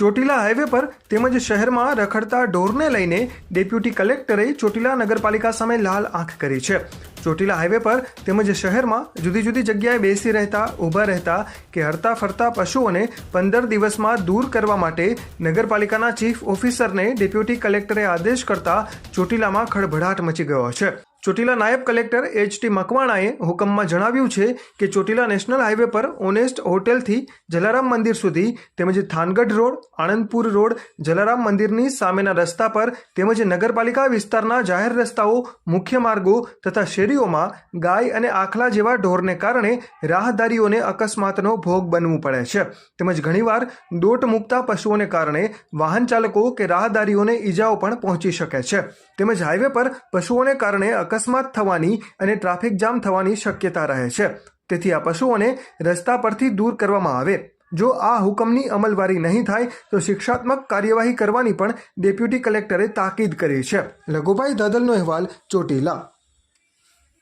Chotila highway પર તેમજ શહેરમાં રખડતા ઢોરને લઈને ડેપ્યુટી કલેક્ટરે ચોટીલા નગરપાલિકા સામે લાલ આંખ કરી છે. ચોટીલા હાઈવે પર તેમજ શહેરમાં જુદી જુદી જગ્યાએ બેસી રહેતા, ઊભા રહેતા કે હરતા ફરતા પશુઓને પંદર દિવસમાં દૂર કરવા માટે નગરપાલિકાના ચીફ ઓફિસરને ડેપ્યુટી કલેક્ટરે આદેશ કરતા ચોટીલામાં ખળભળાટ મચી ગયો છે. ચોટીલા નાયબ કલેક્ટર એચ ટી મકવાણાએ હુકમમાં જણાવ્યું છે કે ચોટીલા નેશનલ હાઈવે પર ઓનેસ્ટ હોટેલથી જલારામ મંદિર સુધી તેમજ થાનગઢ રોડ, આણંદપુર રોડ, જલારામ મંદિરની સામેના રસ્તા પર તેમજ નગરપાલિકા વિસ્તારના જાહેર રસ્તાઓ, મુખ્ય માર્ગો તથા શેરીઓમાં ગાય અને આખલા જેવા ઢોરને કારણે રાહદારીઓને અકસ્માતનો ભોગ બનવું પડે છે. તેમજ ઘણીવાર દોટ મૂકતા પશુઓને કારણે વાહન ચાલકો કે રાહદારીઓને ઈજાઓ પણ પહોંચી શકે છે. તેમજ હાઈવે પર પશુઓને કારણે અકસ્માત થવાની અને ટ્રાફિક જામ થવાની શક્યતા રહે છે. તેથી આ પશુઓને રસ્તા પરથી દૂર કરવામાં આવે. જો આ હુકમની અમલવારી નહીં થાય, તો શિક્ષાત્મક કાર્યવાહી કરવાની પણ ડેપ્યુટી કલેક્ટરે તાકીદ કરી છે. લઘુભાઈ દાદલનો અહેવાલ ચોટીલા